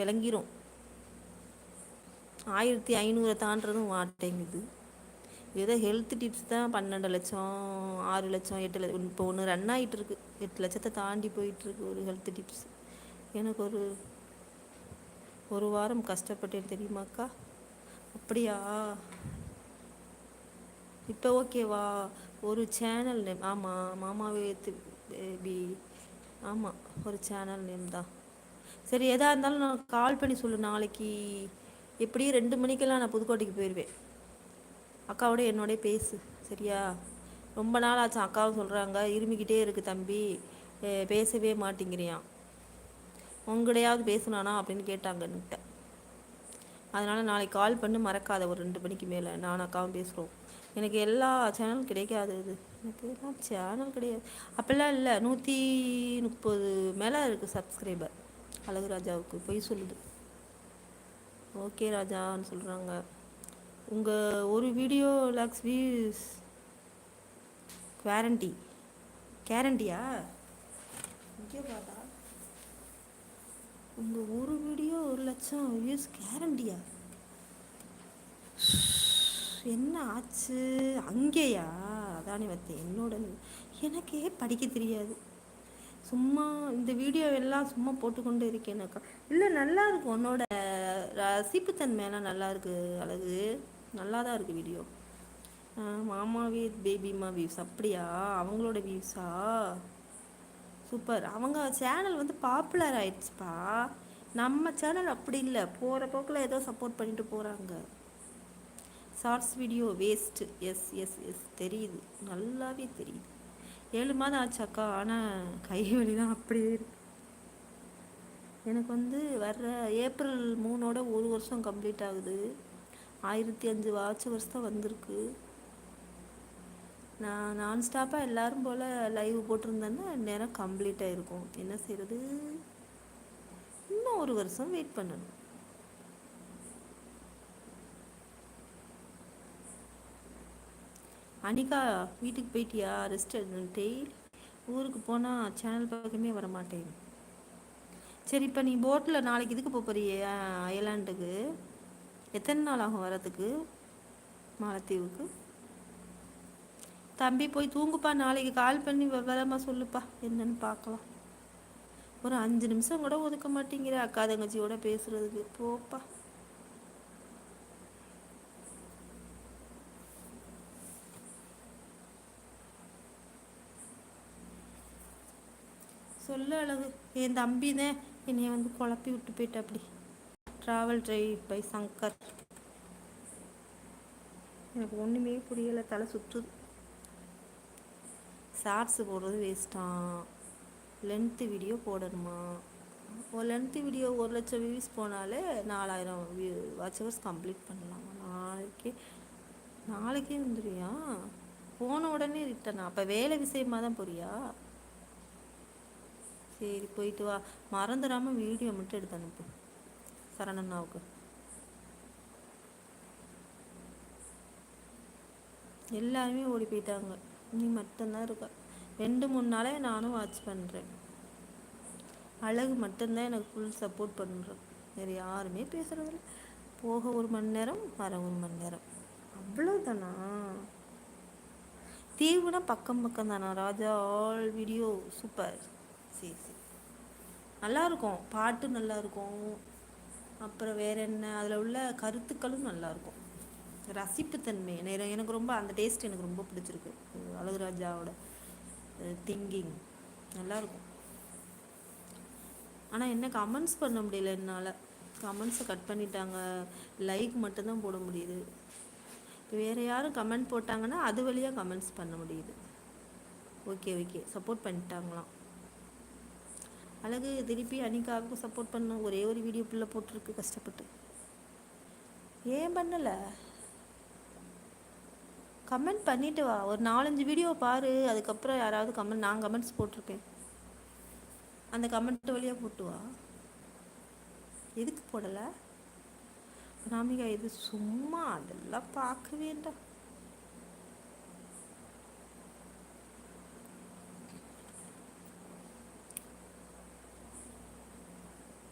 விளங்கிரும். ஆயிரத்தி ஐநூறை தாண்டதும் மாட்டேங்குது. ஏதோ ஹெல்த் டிப்ஸ் தான் பன்னெண்டு லட்சம் ஆறு லட்சம் எட்டு லட்சம் இப்போ ஒன்று ரன் ஆகிட்டு இருக்கு எட்டு லட்சத்தை தாண்டி போயிட்டுருக்கு ஒரு ஹெல்த் டிப்ஸ் எனக்கு ஒரு ஒரு வாரம் கஷ்டப்பட்டேன் தெரியுமாக்கா? அப்படியா? இப்போ ஓகேவா ஒரு சேனல் நேம் ஆமாம் மாமாவே பேபி ஆமாம் ஒரு சேனல் நேம் தான். சரி எதாக இருந்தாலும் நான் கால் பண்ணி சொல்லு. நாளைக்கு எப்படியும் ரெண்டு மணிக்கெல்லாம் நான் புதுக்கோட்டைக்கு போயிடுவேன் அக்காவோட என்னோடய பேசு. சரியா? ரொம்ப நாள் ஆச்சு அக்காவும் சொல்கிறாங்க இருமிக்கிட்டே இருக்குது தம்பி. பேசவே மாட்டேங்கிறியான் உங்களையாவது பேசுனானா அப்படின்னு கேட்டாங்கன்னுட்ட அதனால் நாளைக்கு கால் பண்ணி மறக்காத. ஒரு ரெண்டு மணிக்கு மேலே நான் அக்காவும் பேசுகிறோம் எனக்கு எல்லா சேனலும் கிடைக்காது இது. எனக்கு எல்லாம் சேனல் கிடையாது. அப்போல்லாம் இல்லை நூற்றி முப்பது மேலே இருக்குது சப்ஸ்கிரைபர் அழகு ராஜாவுக்கு பொய் சொல்லுது. ஓகே ராஜான்னு சொல்கிறாங்க உங்கள் ஒரு வீடியோ லேக்ஸ் வியூஸ் குவாரண்டி கேரண்டியா இங்கே பார்த்தா உங்கள் ஒரு வீடியோ ஒரு லட்சம் வியூஸ் கேரண்டியா என்ன ஆச்சு? அங்கேயா? அதானே பார்த்தேன் என்னோட எனக்கே படிக்க தெரியாது? சும்மா இந்த வீடியோ எல்லாம் சும்மா போட்டுக்கொண்டு இருக்கேனாக்கா. இல்லை நல்லா இருக்கும். உன்னோட ரசிப்புத்தன்மையெல்லாம் நல்லா இருக்கு அழகு. நல்லா தான் இருக்குது வீடியோ மாமாவே பேபிமா வியூஸ் அப்படியா? அவங்களோட வியூஸா சூப்பர் அவங்க சேனல் வந்து பாப்புலர் ஆயிடுச்சுப்பா. நம்ம சேனல் அப்படி இல்லை. போகிற போக்கில் ஏதோ சப்போர்ட் பண்ணிட்டு போகிறாங்க shorts video waste S S S தெரியுது. நல்லாவே தெரியுது. ஏழு மாதம் ஆச்சாக்கா ஆனால் கை வலி தான் அப்படியே இருக்கு. எனக்கு வந்து வர்ற ஏப்ரல் மூணோட ஒரு வருஷம் கம்ப்ளீட் ஆகுது. ஆயிரத்தி அஞ்சு வாட்சவர்ஸ் தான் வந்திருக்கு. நான் நான் ஸ்டாப்பாக எல்லோரும் போல் லைவ் போட்டிருந்தேன்னா நேரம் கம்ப்ளீட் ஆகிருக்கும் என்ன செய்கிறது இன்னும் ஒரு வருஷம் வெயிட் பண்ணணும். அனிகா வீட்டுக்கு போயிட்டியா? ரெஸ்ட் எடுத்துட்டே ஊருக்கு போனால் சேனல் பக்கமே வர மாட்டேன் சரி இப்போ நீ போட்டில் நாளைக்கு இதுக்கு போறியே? அயர்லாண்டுக்கு எத்தனை நாள் ஆகும் வரதுக்கு மாலத்தீவுக்கு. தம்பி போய் தூங்குப்பா. நாளைக்கு கால் பண்ணி விவரமாக சொல்லுப்பா. என்னன்னு பார்க்கலாம். ஒரு அஞ்சு நிமிஷம் கூட ஒதுக்க மாட்டேங்கிற அக்கா தங்கச்சியோட பேசுறதுக்கு. போப்பா. சொல்ல அழகு. என் தம்பி தான் என்னைய வந்து குழப்பி விட்டு போயிட்ட அப்படி. ட்ராவல் ட்ரைவ் பை சங்கர் எனக்கு ஒன்றுமே புரியலை. தலை சுற்றுது ஷார்ட்ஸு போடுறது வேஸ்ட்டான் லென்த்து வீடியோ போடணுமா? ஒரு லென்த்து வீடியோ ஒரு லட்சம் வியூஸ் போனாலே நாலாயிரம் வியூ வாட்ச் ஹவர்ஸ் கம்ப்ளீட் பண்ணலாம்? நாளைக்கே நாளைக்கே வந்துடுவியா போன உடனே ரிட்டனா அப்போ வேலை விஷயமா தான் போறியா? சரி போயிட்டு வா. மறந்துடாமல் வீடியோ மட்டும் எடுத்து அனுப்பு. சரணண்ணாவுக்கு எல்லாருமே ஓடி போயிட்டாங்க. நீ மட்டும்தான் இருக்க. ரெண்டு மூணு நாளே நானும் வாட்ச் பண்ணுறேன் அழகு மட்டும்தான் எனக்கு ஃபுல் சப்போர்ட் பண்ணுறேன் வேறு யாருமே பேசுகிறதில்ல போக ஒரு மணி நேரம் வர ஒரு மணி நேரம். அவ்வளோதானா தீவுனா பக்கம் பக்கம் தானா ராஜா? All video super. சரி சரி. நல்லாயிருக்கும் பாட்டு நல்லாயிருக்கும் அப்புறம் வேறு என்ன? அதில் உள்ள கருத்துக்களும் நல்லாயிருக்கும் ரசிப்புத்தன்மை எனக்கு ரொம்ப அந்த டேஸ்ட் எனக்கு ரொம்ப பிடிச்சிருக்கு. அழகுராஜாவோட திங்கிங் நல்லாயிருக்கும் ஆனால் என்ன கமெண்ட்ஸ் பண்ண முடியல என்னால். கமெண்ட்ஸை கட் பண்ணிட்டாங்க. லைக் மட்டும்தான் போட முடியுது. இப்போ வேறு யாரும் கமெண்ட் போட்டாங்கன்னா அது வழியாக கமெண்ட்ஸ் பண்ண முடியுது. ஓகே ஓகே சப்போர்ட் பண்ணிட்டாங்களாம். அழகு திருப்பி அனிகாவுக்கு சப்போர்ட் பண்ண ஒரே ஒரு வீடியோ பிள்ளை போட்டிருக்கு கஷ்டப்பட்டு. ஏன் பண்ணலை? கமெண்ட் பண்ணிட்டு வா. ஒரு நாலஞ்சு வீடியோ பாரு. அதுக்கப்புறம் யாராவது கமெண்ட் நான் கமெண்ட்ஸ் போட்டிருக்கேன். அந்த கமெண்ட் வழியாக போட்டு வா. எதுக்கு போடலை? நாமிகா இது சும்மா அதெல்லாம் பார்க்க வேண்டாம்